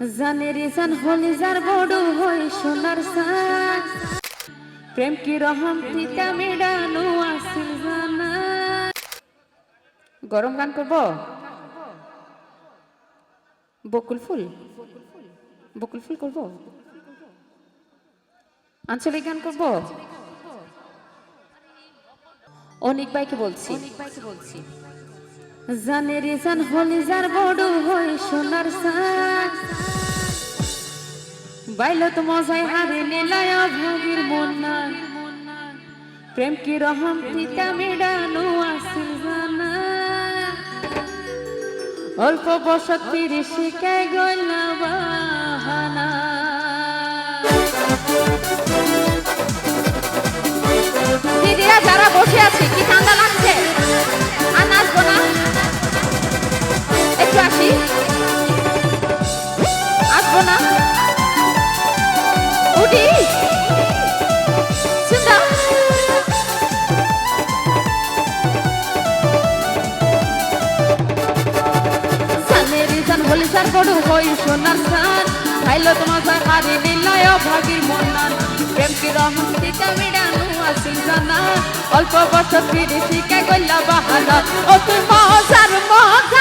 জানে জান হলি যার বড় হই সোনার সাজ প্রেম কি রহম, পিতা মেডানো আসিল জানা। গরম গান করব? বকুল ফুল? বকুল ফুল করব? আঞ্চলিক গান করব? অনিক ভাইকে বলছি। অনিক ভাইকে বলছি। জানে রে জান হলি যার বড় হই সোনার সাজ বাইল তো মজাই হারে নিলায় ভাগির মন নাই প্রেম কি রহম পিতা মেডানো আসিল জানা। অল্প বসত ফিরে শিখাই গলা বাহানা। দিদিরা যারা বসে আছে, কি সোনার সাজ বাইল তো মজাই হারে নিলায় ভাগির মন্নান। প্রেম কি রহম পিতা মেডানো অল্প বছর ফিরে শিখে গইলা বাহানা। ও তুই মজার মজা।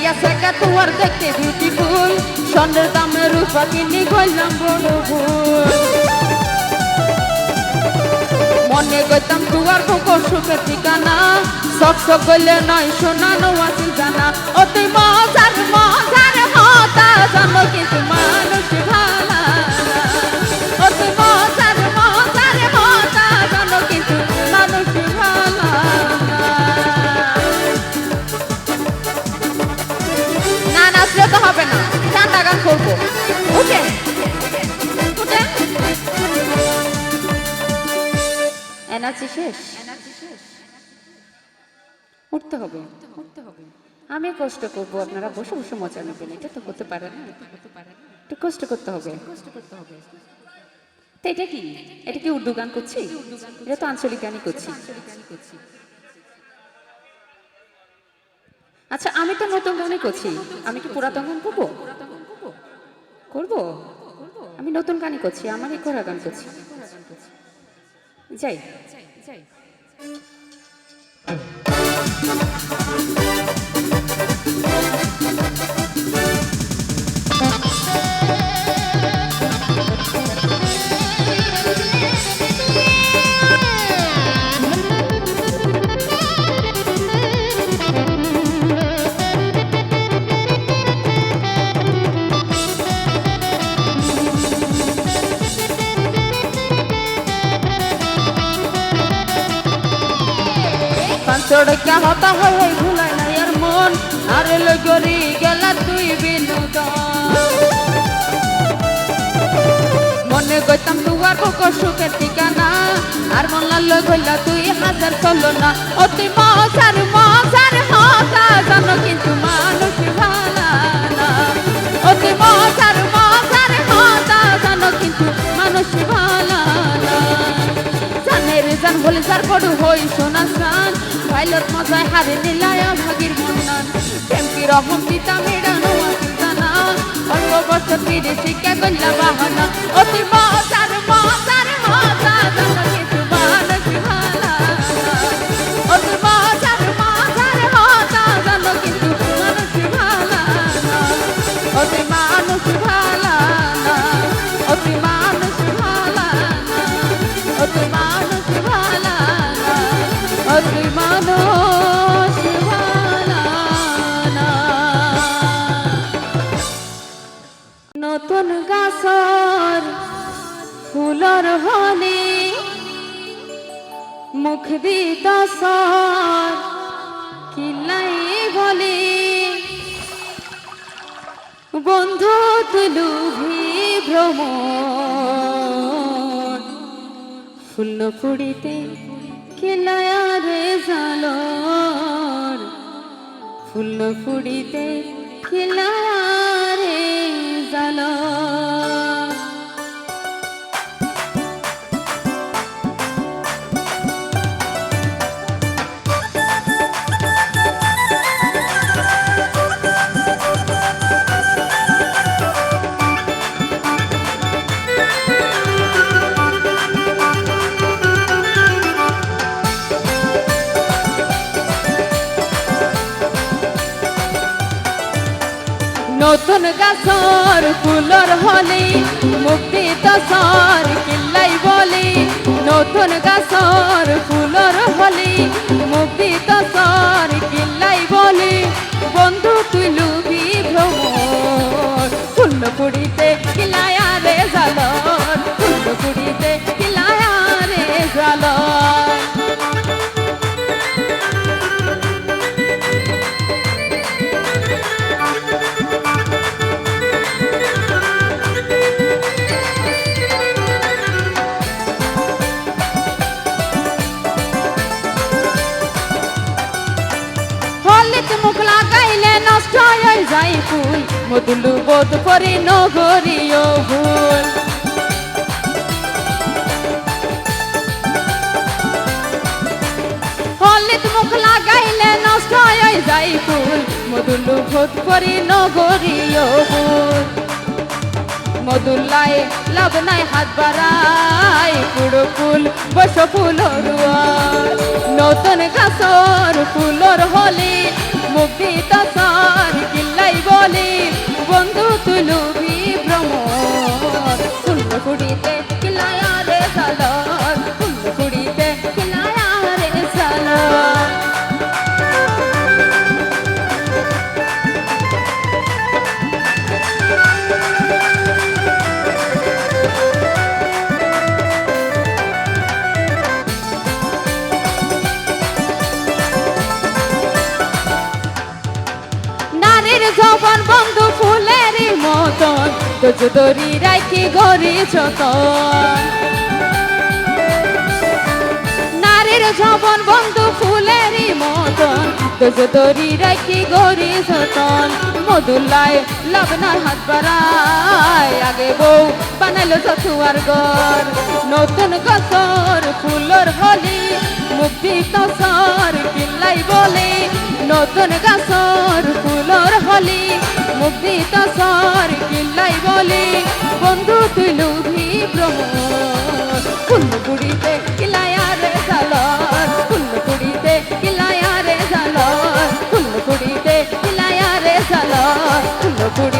বুড়াইয়া শেখা তোমার দেখতে বিউটিফুল স্বর্ণের দামে রূপা কিনি গইলাম বড় মনে গইতাম তুয়ার বুকো সুখে ঠিকানা। সব সব গইলে নয় শোনানো আসিল জানা অতি মজার মজার হতা জানো কিন্তু মানুষ ভালা এনার্জি শেষ? উঠতে হবে। উঠতে হবে আমি কষ্ট করব, আপনারা বসে বসে মজা নেবেন, এটা তো করতে পারেন একটু কষ্ট করতে হবে কষ্ট করতে হবে। তো এটা কি? এটা কি উর্দু গান করছি? এটা তো আঞ্চলিক গানই করছি। আচ্ছা আমি তো নতুন গানই করছি। আমি কি পুরাতন গান করব? করব? আমি নতুন গানই করছি, আমারই করা গান করছি। যাই। যাই পাঁচড় কে হতা হয় ভুলাই না আর মন। আরে লগরি গেলা তুই বিনোদন। মনে গইতাম তুয়ার বুক সুখের ঠিকানা। আর মন লাল গইলা তুই হাজার চলো না অতি মজার মজার হতা জানো কিন্তু মানুষ ভালা না। অতি মজার মজার হতা জানো কিন্তু মানুষ ভালা না। জানের জান বলে যার বড় হই সোনা সান ভাইলত মজায় হারে নিলায় ভাগির মন্ডন প্রেম কি রহম দিতা মেডানো অল্প বছর ফিরে শিক্ষা গল্লা বাহানা? অতি মজার মজার নতুন গাছর ফুলর হলে, মুখ দিত কিলাই বলে। বন্ধু তুলুভি ভ্রম ফুল পুড়িতে কিলায়া রে জাল ফুল পুড়িতে কিলায়া জালর নতুন গাছর ফুলর হলি, মুক্তি দশর কিল্লাই বলি। নতুন গাছর ফুলর হলি, মুক্তি দশর কিল্লাই বলি। বন্ধু তুই লুবি ভ্রমণ, ফুল যাই ফুল মধুলু বোধ করি নগরীয় ভুল হলিত মুখ লাগাইলে নষ্ট হয়ে যাই ফুল মধুলু বোধ করি নগরীয় ভুল মধুল্লায় লাভ নাই, হাত বাড়াই পুরো ফুল, বস ফুল নতুন গাছর ফুলর হলি মুক্তি তাসার কিল্লাই বলে বন্ধু তুলুবি ভ্রমণ ফুল কুড়িতে কিলায়া রে সালর যৌবন বন্ধু ফুলের মতন। তোজ দরি রাখি গরি যতন। নারীর যৌবন বন্ধু ফুলের মতন। তোজ দরি রাখি গরি যতন। মধুলায় লবনার হাত বাড়ায়। আগে বউ বানালো চতুয়ার গর নতুন গছর ফুলর হলি মুক্তি তসর, কিল্লাই বলে, নতুন গাছর ফুলর বলি, মুক্তি তাসর কিল্লাই বলি, বন্ধু তুই লুভি ভ্রমণ ফুলগুড়িতে কিলায়া রে জালর ফুলগুড়িতে কিলায়া রে জালর ফুলগুড়িতে কিলায়া রে জালর ফুলগুড়ি